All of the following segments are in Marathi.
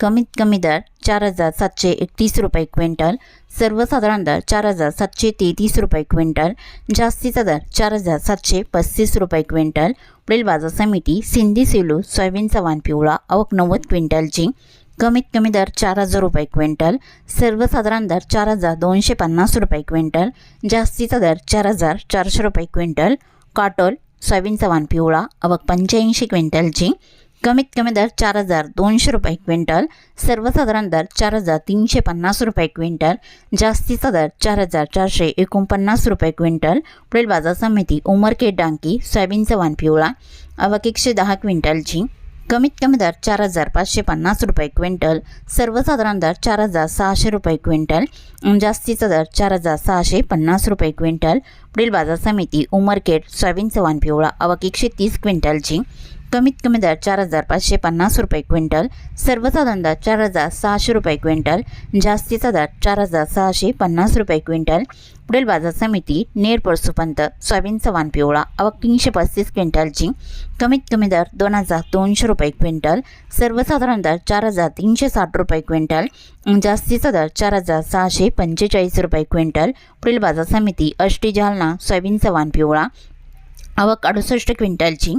कमीत कमी दर चार हजार सातशे एकतीस रुपये क्विंटल सर्वसाधारण दर चार हजार सातशे तेहतीस रुपये क्विंटल जास्तीचा दर चार हजार सातशे पस्तीस रुपये क्विंटल पुढील बाजार समिती सिंधी सेलू सोयाबीनचा वाण पिवळा आवक नव्वद क्विंटलची कमीत कमी दर चार हजार रुपये क्विंटल सर्वसाधारण दर चार हजार दोनशे पन्नास रुपये क्विंटल जास्तीचा दर चार हजार चारशे रुपये क्विंटल काटोल सोयाबीनचा वाण पिवळा आवक पंच्याऐंशी क्विंटलची कमीत कमी दर चार हजार दोनशे रुपये क्विंटल सर्वसाधारण दर चार हजार तीनशे पन्नास रुपये क्विंटल जास्तीचा दर चार हजार चारशे एकोणपन्नास रुपये क्विंटल पुढील बाजार समिती उमरकेट डांकी सोयाबीनचा वाण पिवळा आवक एकशे दहा क्विंटलची. कमीत कमी दर चार हजार पाचशे पन्नास रुपये क्विंटल सर्वसाधारण दर चार हजार सहाशे रुपये क्विंटल जास्तीचा दर चार हजार सहाशे पन्नास रुपये क्विंटल पुढील बाजार समिती उमरखेड सोयाबीनचा वाण पिवळा आवक एकशे तीस क्विंटलची. कमीत कमी दर चार हजार पाचशे पन्नास रुपये क्विंटल सर्वसाधारण दर चार हजार सहाशे रुपये क्विंटल जास्तीचा दर चार हजार सहाशे पन्नास रुपये क्विंटल. पुढील बाजार समिती नेर परसुपंत सोयाबीनचा वाण पिवळा आवक तीनशे पस्तीस क्विंटलची कमीत कमी दर दोन हजार दोनशे रुपये क्विंटल सर्वसाधारण दर चार हजार तीनशे साठ रुपये क्विंटल जास्तीचा दर चार हजार सहाशे पंचेचाळीस रुपये क्विंटल. पुढील बाजार समिती अष्टी जालना सोयाबीनचा वाण पिवळा आवक अडुसष्ट क्विंटलची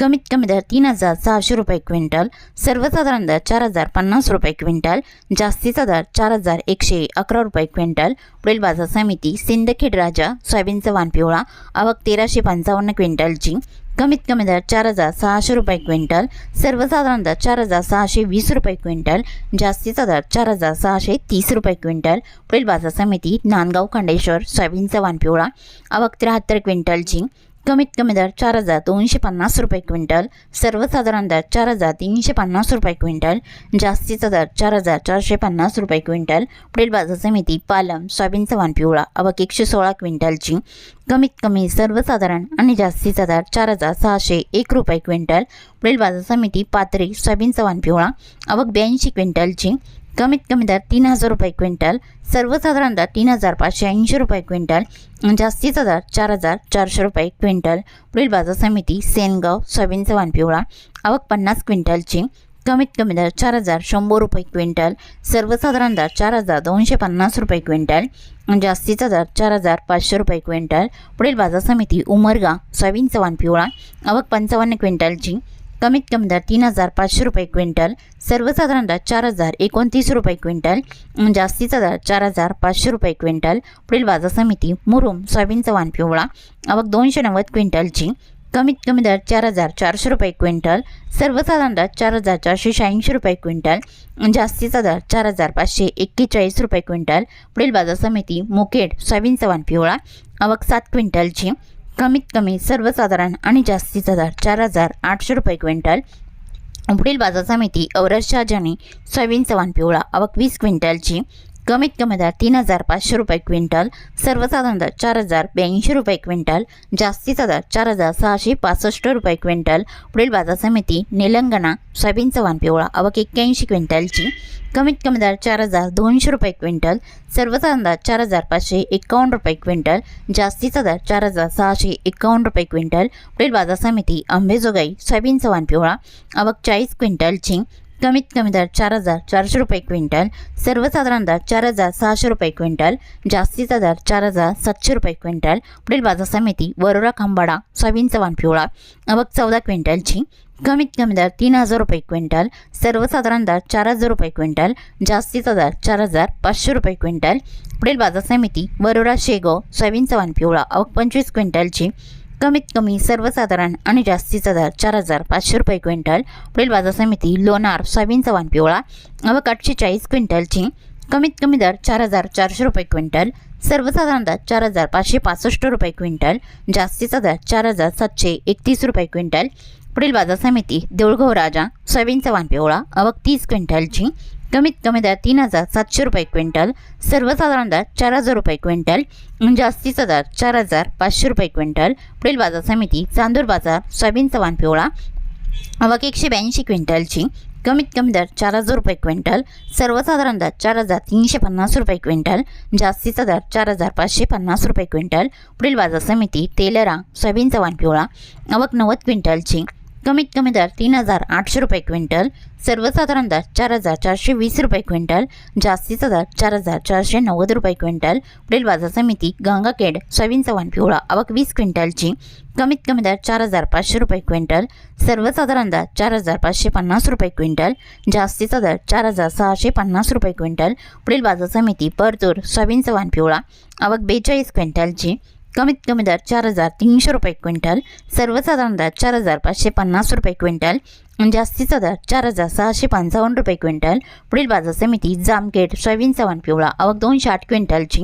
कमीत कमी दर तीन हजार सहाशे रुपये क्विंटल सर्वसाधारण दर चार हजार पन्नास रुपये क्विंटल जास्तीचा दर चार हजार एकशे अकरा रुपये क्विंटल पुढील बाजार समिती सिंदखेड राजा सोयाबीनचा वानपिवळा आवक तेराशे पंचावन्न क्विंटलची कमीत कमी दर चार हजार सहाशे रुपये क्विंटल सर्वसाधारण दर चार हजार सहाशे वीस रुपये क्विंटल जास्तीचा दर चार हजार सहाशे तीस रुपये क्विंटल पुढील बाजार समिती नांदगाव खंडेश्वर सोयाबीनचा वानपिवळा आवक त्र्याहत्तर क्विंटलची कमीत कमी दर चार हजार दोनशे पन्नास रुपये क्विंटल सर्वसाधारण दर चार हजार तीनशे पन्नास रुपये क्विंटल जास्तीचा दर चार हजार चारशे पन्नास रुपये क्विंटल पुढील बाजार समिती पालम सोयाबीनचा वाण पिवळा अवक एकशे सोळा क्विंटलची. कमीत कमी सर्वसाधारण आणि जास्तीचा दर चार हजार सहाशे एक रुपये क्विंटल पुढील बाजार समिती पाथरी सोयाबीनचा वाण पिवळा अवक ब्याऐंशी क्विंटलची. कमीत कमी दर तीन हजार रुपये क्विंटल सर्वसाधारण दर तीन हजार पाचशे ऐंशी रुपये क्विंटल जास्तीचा दर चार हजार चारशे रुपये क्विंटल. पुढील बाजार समिती सेनगाव सोयाबीनचा वाण पिवळा. आवक पन्नास क्विंटलची कमीत कमी दर चार हजार शंभर रुपये क्विंटल सर्वसाधारण दर चार हजार दोनशे पन्नास रुपये क्विंटल जास्तीचा दर चार हजार पाचशे रुपये क्विंटल. पुढील बाजार समिती उमरगा सोयाबीनचा वाण पिवळा. आवक पंचावन्न क्विंटलची कमीत कमी दर तीन हजार पाचशे रुपये क्विंटल सर्वसाधारण दर चार हजार एकोणतीस रुपये क्विंटल जास्तीचा दर चार हजार पाचशे रुपये क्विंटल. पुढील बाजार समिती मुरुम सोयाबीनचा वाण पिवळा. आवक दोनशे नव्वद क्विंटलची. कमीत कमी दर चार हजार चारशे रुपये क्विंटल सर्वसाधारण दर चार हजार चारशे शहाऐंशी रुपये क्विंटल जास्तीचा दर चार हजार पाचशे एक्केचाळीस रुपये क्विंटल. पुढील बाजार समिती मुकेट सोयाबीनचा वाण पिवळा. आवक सात क्विंटलची. कमीत कमी सर्वसाधारण आणि जास्तीचा हजार चार हजार आठशे रुपये क्विंटल. पुढील बाजार समिती औरतशाह जनी सोयाबीन चव्हाण पिवळा आवक वीस क्विंटलची कमीत कमी दर तीन हजार पाचशे रुपये क्विंटल सर्वसाधारण दर चार हजार ब्याऐंशी रुपये क्विंटल जास्तीचा दर चार हजार सहाशे पासष्ट रुपये क्विंटल. पुढील बाजार समिती निलंगणा सोयाबीनचा चव्हाण पिवळा अवक एक्क्याऐंशी क्विंटलची. कमीत कमी दर चार हजार दोनशे रुपये क्विंटल सर्वसाधारण दर चार हजार पाचशे एकावन्न रुपये क्विंटल जास्तीचा दर चार हजार सहाशे एकावन्न रुपये क्विंटल. पुढील बाजार समिती अंबेजोगाई सोयाबीनचा चव्हाण पिवळा अवक चाळीस क्विंटलची. कमीत कमी दर चार हजार चारशे रुपये क्विंटल सर्वसाधारण दर चार हजार सहाशे रुपये क्विंटल जास्तीचा दर चार हजार सातशे रुपये क्विंटल. पुढील बाजार समिती वरोरा खांबाडा सोयाबीनचा चव्हाण पिवळा. आवक चौदा क्विंटलची कमीत कमी दर तीन हजार रुपये क्विंटल सर्वसाधारण दर चार हजार रुपये क्विंटल जास्तीचा दर चार हजार पाचशे रुपये क्विंटल. पुढील बाजार समिती वरोरा शेगाव सोयाबीनचा चव्हाण पिवळा. अवक पंचवीस क्विंटलची कमीत कमी सर्वसाधारण आणि जास्तीचा दर चार हजार पाचशे रुपये क्विंटल. पुढील बाजार समिती लोणार सोयाबीनचा वाण पिवळा अवक आठशे चाळीस क्विंटलची. कमीत कमी दर चार हजार चारशे रुपये क्विंटल. सर्वसाधारण दर चार हजार पाचशे पासष्ट रुपये क्विंटल. जास्तीचा दर चार हजार सातशे एकतीस रुपये क्विंटल. पुढील बाजार समिती देऊळगाव राजा सोयाबीनचा वाण पिवळा अवक तीस क्विंटलची. कमीत कमी दर तीन हजार सातशे रुपये क्विंटल सर्वसाधारण दर चार हजार रुपये क्विंटल जास्तीचा दर चार हजार पाचशे रुपये क्विंटल पुढील बाजार समिती चांदूर बाजार सोयाबीन चव्हाण पिवळा आवक एकशे ब्याऐंशी क्विंटलची कमीत कमी दर चार हजार रुपये क्विंटल सर्वसाधारण दर चार हजार तीनशे पन्नास रुपये क्विंटल जास्तीचा दर चार हजार पाचशे पन्नास रुपये क्विंटल पुढील बाजार समिती तेलरा सोयाबीन चव्हाण पिवळा आवक नव्वद क्विंटलची कमीत कमी दर तीन हजार आठशे रुपये क्विंटल सर्वसाधारण दर चार हजार चारशे वीस रुपये क्विंटल जास्तीचा दर चार हजार चारशे नव्वद रुपये क्विंटल पुढील बाजार समिती गंगाखेड सोयाबीन चव्हाण पिवळा आवक वीस क्विंटलची कमीत कमी दर चार हजार पाचशे रुपये क्विंटल सर्वसाधारण दर चार हजार पाचशे पन्नास रुपये क्विंटल जास्तीचा दर चार हजार सहाशे पन्नास रुपये क्विंटल पुढील बाजार समिती परतूर सोयाबीन चव्हाण पिवळा आवक बेचाळीस क्विंटलची कमीत कमी दर चार हजार तीनशे रुपये क्विंटल सर्वसाधारण दर चार हजार पाचशे पन्नास रुपये क्विंटल जास्तीचा दर चार हजार सहाशे पंचावन्न रुपये क्विंटल. पुढील बाजार समिती जामखेड सोयाबीन चव्हाण पिवळा आवक दोनशे आठ क्विंटलची.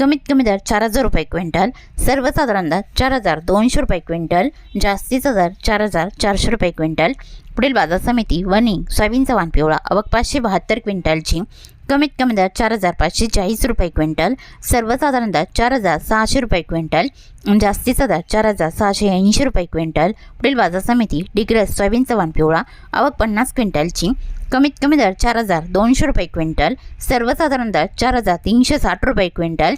कमीत कमी दर चार हजार रुपये क्विंटल सर्वसाधारण दर चार हजार दोनशे रुपये क्विंटल जास्तीचा दर चार हजार चारशे रुपये क्विंटल. पुढील बाजार समिती वनी सोयाबीन चव्हाण पिवळा आवक पाचशे बहात्तर क्विंटलची. कमीत कमी दर चार हजार पाचशे चाळीस रुपये क्विंटल सर्वसाधारण दर चार हजार सहाशे रुपये क्विंटल जास्तीचा दर चार हजार सहाशे ऐंशी रुपये क्विंटल पुढील बाजार समिती डिग्रस सोयाबीन चव्हाण पिवळा आवक पन्नास क्विंटलची. कमीत कमी दर चार हजार दोनशे रुपये क्विंटल सर्वसाधारण दर चार हजार तीनशे साठ रुपये क्विंटल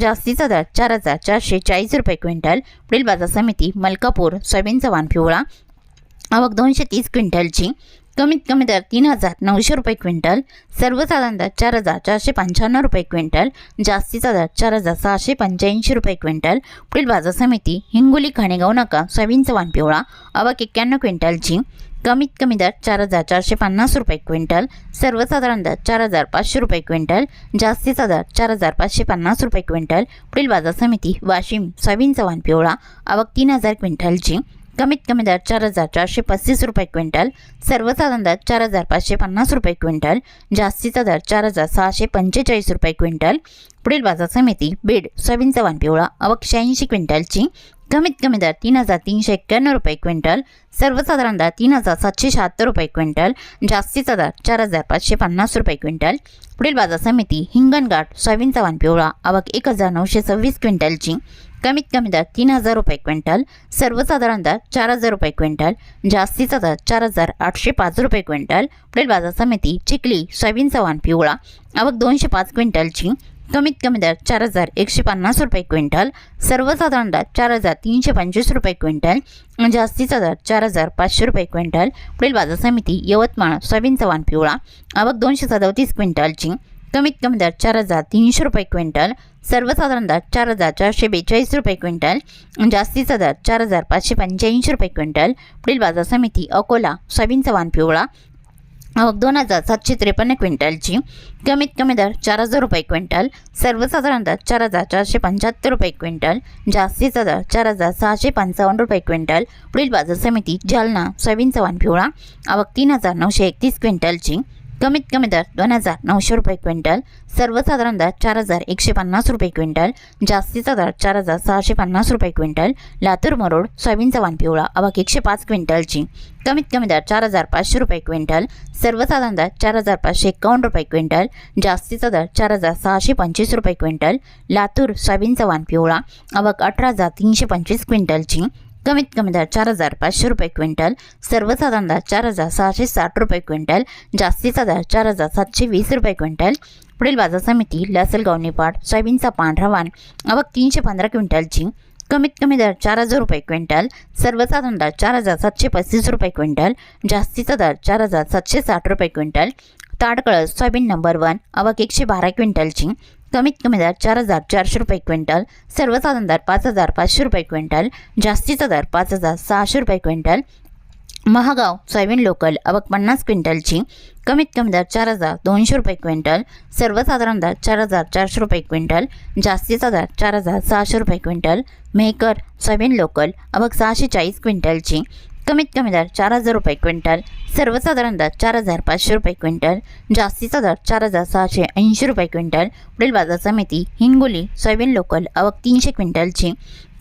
जास्तीचा दर चार हजार चारशे चाळीस रुपये क्विंटल पुढील बाजार समिती मलकापूर सोयाबीन चव्हाण पिवळा आवक दोनशे तीस क्विंटलची. कमीत कमी दर तीन हजार नऊशे रुपये क्विंटल सर्वसाधारण दर चार हजार चारशे पंच्याण्णव रुपये क्विंटल जास्तीचा दर चार हजार सहाशे पंच्याऐंशी रुपये क्विंटल पुढील बाजार समिती हिंगोली खाणेगाव नका सोयाबीन चव्हाण पिवळा अवाक एक्क्याण्णव क्विंटलची कमीत कमी दर चार हजार चारशे पन्नास रुपये क्विंटल सर्वसाधारण दर चार हजार पाचशे रुपये क्विंटल जास्तीचा दर चार हजार पाचशे पन्नास रुपये क्विंटल पुढील बाजार समिती वाशिम सोयाबीन चव्हाण पिवळा आवक तीन हजार क्विंटलची कमीत कमी दर चार हजार चारशे पस्तीस रुपये क्विंटल सर्वसाधारण दर चार हजार पाचशे पन्नास रुपये क्विंटल जास्तीचा दर चार हजार सहाशे पंचेचाळीस रुपये क्विंटल. पुढील बाजार समिती बीड सोयाबीन चव्हाण पिवळा अवक शहाऐंशी क्विंटलची. कमीत कमी दर तीन हजार तीनशे एक्क्याण्णव रुपये क्विंटल सर्वसाधारण दर तीन हजार सातशे शहात्तर रुपये क्विंटल जास्तीचा दर चार हजार पाचशे पन्नास रुपये क्विंटल. पुढील बाजार समिती हिंगणघाट सोयाबीन चव्हाण पिवळा आवक एक हजार नऊशे सव्वीस क्विंटलची. कमीत कमी दर तीन हजार रुपये क्विंटल सर्वसाधारण दर चार हजार रुपये क्विंटल जास्तीचा दर चार हजार आठशे पाच रुपये क्विंटल पुढील बाजार समिती चिखली सोयाबीन चव्हाण पिवळा आवक दोनशे पाच क्विंटलची कमीत कमी दर चार हजार एकशे पन्नास रुपये क्विंटल सर्वसाधारण दर चार हजार तीनशे पंचवीस रुपये क्विंटल जास्तीचा दर चार हजार पाचशे रुपये क्विंटल पुढील बाजार समिती यवतमाळ सोयाबीन चव्हाण पिवळा आवक दोनशे सदतीस क्विंटलची कमीत कमी दर चार हजार तीनशे रुपये क्विंटल सर्वसाधारण दर चार हजार चारशे बेचाळीस रुपये क्विंटल जास्तीचा दर चार हजार पाचशे पंच्याऐंशी रुपये क्विंटल. पुढील बाजार समिती अकोला सोयाबीन चव्हाण पिवळा. आवक दोन हजार सातशे त्रेपन्न क्विंटलची. कमीत कमी दर चार हजार रुपये क्विंटल सर्वसाधारण दर चार हजार चारशे पंच्याहत्तर रुपये क्विंटल जास्तीचा दर चार हजार सहाशे पंचावन्न रुपये क्विंटल. पुढील बाजार समिती जालना सोयाबीन चव्हाण पिवळा. आवक तीन हजार नऊशे एकतीस क्विंटलची. कमीत कमी दर दोन हजार नऊशे रुपये क्विंटल सर्वसाधारण दर चार हजार एकशे पन्नास रुपये क्विंटल जास्तीचा दर चार हजार सहाशे पन्नास रुपये क्विंटल लातूर मरोड सोयाबीनचा वान पिवळा अबाक एकशे पाच क्विंटलची. कमीत कमी दर चार हजार पाचशे रुपये क्विंटल सर्वसाधारण दर चार हजार पाचशे एकावन्न रुपये क्विंटल जास्तीचा दर चार हजार सहाशे पंचवीस रुपये क्विंटल लातूर सोयाबीनचा वान पिवळा अबाक अठरा हजार तीनशे पंचवीस क्विंटलची. कमीत कमी दर चार हजार पाचशे रुपये क्विंटल सर्वसाधारण दर चार हजार सहाशे साठ रुपये क्विंटल जास्तीचा दर चार हजार सातशे वीस रुपये क्विंटल. पुढील बाजार समिती लासलगाव निपाट सोयाबीनचा पांढरा वाण आवक तीनशे पंधरा क्विंटलची. कमीत कमी दर चार हजार रुपये क्विंटल सर्वसाधारण दर चार हजार सातशे पस्तीस रुपये क्विंटल जास्तीचा दर चार हजार सातशे साठ रुपये quintal. Tadkalas soybean number one आवक एकशे बारा क्विंटलची. कमीत कमी दर चार हजार चारशे रुपये क्विंटल सर्वसाधारण दर पाच हजार पाचशे रुपये क्विंटल जास्तीचा दर पाच हजार सहाशे रुपये क्विंटल महागाव सोयाबीन लोकल आवक पन्नास क्विंटलची कमीत कमी दर चार हजार दोनशे रुपये क्विंटल सर्वसाधारण दर चार हजार चारशे रुपये क्विंटल जास्तीचा दर चार हजार सहाशे रुपये क्विंटल मेहकर सोयाबीन लोकल आवक सहाशे चाळीस क्विंटलची कमीत कमी दर चार हजार रुपये क्विंटल सर्वसाधारण दर चार हजार पाचशे रुपये क्विंटल जास्तीचा दर चार हजार सहाशे ऐंशी रुपये क्विंटल. पुढील बाजार समिती हिंगोली सोयाबीन लोकल आवक तीनशे क्विंटलची.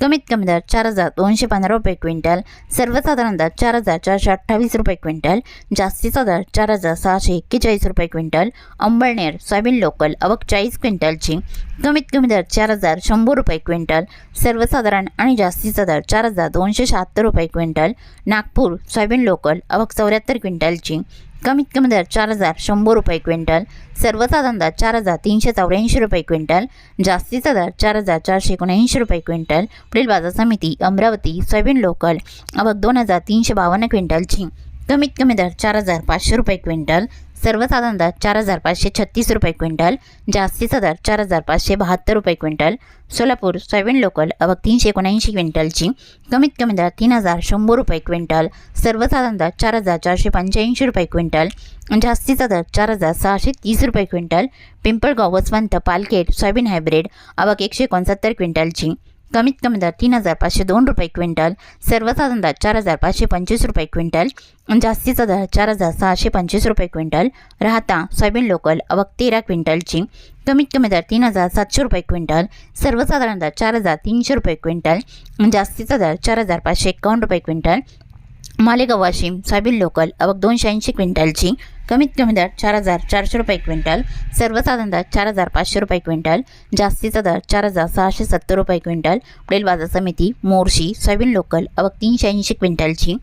कमीत कमी दर चार हजार दोनशे पंधरा रुपये क्विंटल. सर्वसाधारण दर चार हजार चारशे अठ्ठावीस रुपये क्विंटल. जास्तीचा दर चार हजार सहाशे एक्केचाळीस रुपये क्विंटल. अंबळनेर सोयाबीन लोकल अवक चाळीस क्विंटलची. कमीत कमी दर चार हजार शंभर रुपये क्विंटल. सर्वसाधारण आणि जास्तीचा दर चार हजार दोनशे शहात्तर रुपये क्विंटल. नागपूर सोयाबीन लोकल अवक चौऱ्याहत्तर क्विंटलची. कमीत कमी दर चार हजार शंभर रुपये क्विंटल. सर्वसाधारण दर चार हजार तीनशे चौऱ्याऐंशी रुपये क्विंटल. जास्तीचा दर चार हजार चारशे एकोणऐंशी रुपये क्विंटल. पुढील बाजार समिती अमरावती सोयाबीन लोकल. आवक दोन हजार तीनशे बावन्न क्विंटलची. कमीत कमी दर चार हजार पाचशे रुपये क्विंटल. सर्वसाधारण दर चार हजार पाचशे छत्तीस रुपये क्विंटल जास्तीचा दर चार हजार पाचशे बहात्तर रुपये क्विंटल. सोलापूर सोयाबीन लोकल अवघ तीनशे एकोणऐंशी क्विंटलची कमीत कमी दर तीन हजार शंभर रुपये क्विंटल. सर्वसाधारण दर चार हजार चारशे पंच्याऐंशी रुपये क्विंटल. जास्तीचा दर चार हजार सहाशे तीस रुपये quintal. Pimpalgaon Baswant Palkhed soybean hybrid अवघ एकशे एकोणसत्तर क्विंटलची. कमीत कमी दर तीन हजार पाचशे दोन रुपये क्विंटल सर्वसाधारण दर चार हजार पाचशे पंचवीस रुपये क्विंटल जास्तीचा दर चार हजार सहाशे पंचवीस रुपये क्विंटल राहता सोयाबीन लोकल अवक तेरा क्विंटलची कमीत कमी दर तीन हजार सातशे रुपये क्विंटल सर्वसाधारण दर चार हजार तीनशे रुपये क्विंटल जास्तीचा दर चार हजार पाचशे एकावन्न रुपये quintal Malegaon Washim soybean local अवघ दोनशे ऐंशी क्विंटलची कमीत कमी दर चार हजार चारशे रुपये क्विंटल सर्वसाधारण दर चार हजार पाचशे रुपये क्विंटल जास्तीचा दर चार हजार सहाशे सत्तर रुपये क्विंटल पुढील बाजार समिती मोर्शी सोयाबीन लोकल अवघ तीनशे ऐंशी क्विंटलची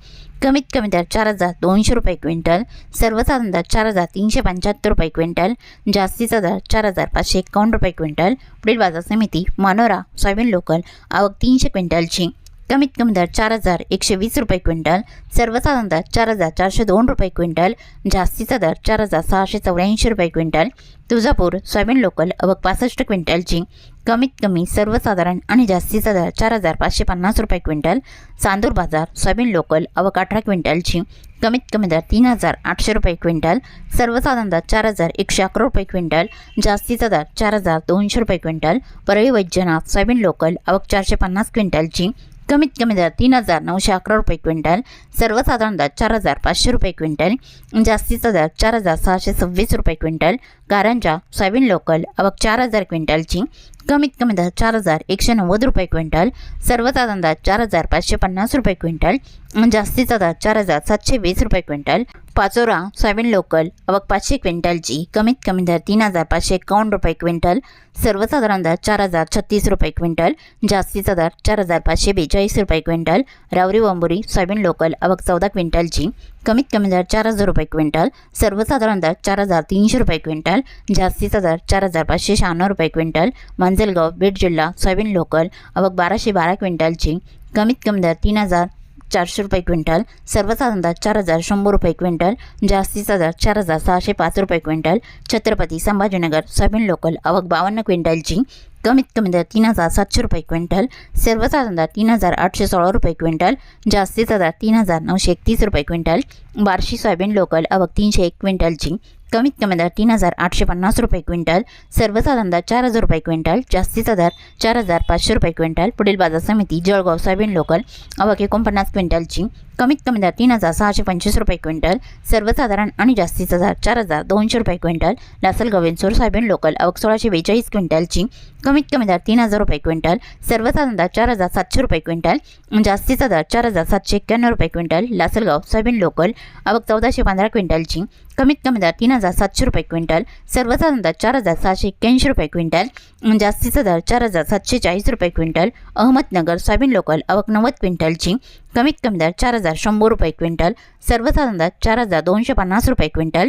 कमीत कमी दर चार हजार दोनशे रुपये क्विंटल सर्वसाधारण दर चार हजार तीनशे पंच्याहत्तर रुपये क्विंटल जास्तीचा दर चार हजार पाचशे एकावन्न रुपये क्विंटल पुढील बाजार समिती मानोरा सोयाबीन लोकल आवक तीनशे क्विंटलची कमीत कमी दर चार हजार एकशे वीस रुपये क्विंटल सर्वसाधारण दर चार हजार चारशे दोन रुपये क्विंटल जास्तीचा दर चार हजार सहाशे चौऱ्याऐंशी रुपये क्विंटल तुळजापूर सोयाबीन लोकल अवक पासष्ट क्विंटलची कमीत कमी सर्वसाधारण आणि जास्तीचा दर चार हजार पाचशे पन्नास रुपये क्विंटल चांदूर बाजार सोयाबीन लोकल अवक अठरा क्विंटलची कमीत कमी दर तीन हजार आठशे रुपये क्विंटल सर्वसाधारण दर चार हजार एकशे अकरा रुपये क्विंटल जास्तीचा दर चार हजार दोनशे रुपये quintal Parli Vaijnath soybean local अवक चारशे पन्नास क्विंटलची कमीत कमी दर तीन हजार नऊशे अकरा रुपये क्विंटल सर्वसाधारण दर चार हजार पाचशे रुपये क्विंटल जास्तीचा दर चार हजार सहाशे सव्वीस रुपये क्विंटल कारंजा सोयाबीन लोकल अवक चार हजार क्विंटलची कमीत कमी दर चार हजार एकशे नव्वद रुपये क्विंटल सर्वसाधारण दर चार हजार पाचशे पन्नास रुपये क्विंटल जास्तीचा दर चार हजार सातशे वीस रुपये क्विंटल. पाचोरा सोयाबीन लोकल अवक पाचशे क्विंटलची कमीत कमी दर तीन हजार पाचशे एकावन्न रुपये क्विंटल सर्वसाधारण दर चार हजार छत्तीस रुपये क्विंटल जास्तीचा दर चार हजार पाचशे बेचाळीस रुपये क्विंटल. रावरी वंबुरी सोयाबीन लोकल अवक चौदा क्विंटलची कमीत कमी दर चार हजार रुपये क्विंटल सर्वसाधारण दर चार हजार तीनशे रुपये क्विंटल जास्तीचा दर चार हजार पाचशे शहाण्णव रुपये क्विंटल मांजलगाव बीड जिल्हा सोयाबीन लोकल अवक बाराशे बारा क्विंटलची कमीत कमी दर तीन हजार चारशे रुपये क्विंटल सर्वसाधारण दर चार हजार शंभर रुपये क्विंटल जास्तीचा दर चार हजार सहाशे पाच रुपये quintal Chhatrapati Sambhajinagar soybean local अवक बावन्न क्विंटलची कमीत कमी दर तीन हजार सातशे रुपये क्विंटल सर्वसाधारण दर तीन हजार आठशे सोळा रुपये क्विंटल जास्तीचा दर तीन हजार नऊशे एकतीस रुपये क्विंटल बार्शी सोयाबीन लोकल अवक तीनशे एक क्विंटलची कमीत कमी दर तीन हजार आठशे पन्नास रुपये क्विंटल सर्वसाधारण दर चार हजार रुपये क्विंटल जास्तीचा दर चार हजार पाचशे रुपये क्विंटल पुढील बाजार समिती जळगाव सोयाबीन लोकल अवक एकोणपन्नास क्विंटलची कमीत कमी दर तीन हजार सहाशे पंचवीस रुपये क्विंटल सर्वसाधारण आणि जास्तीचा दर चार हजार दोनशे रुपये क्विंटल लासल गवेनसूर सोयाबीन लोकल अवक सोळाशे बेचाळीस क्विंटलची कमीत कमी दर तीन हजार रुपये क्विंटल सर्वसाधारण दर चार हजार सातशे रुपये क्विंटल जास्तीचा दर चार हजार सातशे एक्क्याण्णव रुपये क्विंटल लासलगाव सोयाबीन लोकल अवक चौदाशे पंधरा क्विंटलची कमीत कमी दर तीन हजार सातशे रुपये क्विंटल सर्वसाधारण दर चार हजार सहाशे एक्क्याऐंशी रुपये क्विंटल जास्तीचा दर चार हजार सातशे चाळीस रुपये क्विंटल अहमदनगर सोयाबीन लोकल अवक नव्वद क्विंटलची कमीत कमी दर चार हजार शंभर रुपये क्विंटल सर्वसाधारण दर चार हजार दोनशे पन्नास रुपये क्विंटल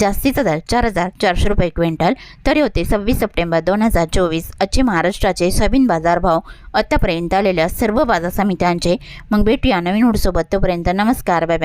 जास्तीचा दर चार हजार चारशे रुपये क्विंटल. तरी होते सव्वीस सप्टेंबर दोन हजार चोवीस आजचे महाराष्ट्राचे सोयाबीन बाजारभाव आत्तापर्यंत आलेल्या सर्व बाजार समित्यांचे. मग भेटूया नवीन हुडसोबत तोपर्यंत नमस्कार बाय बाय.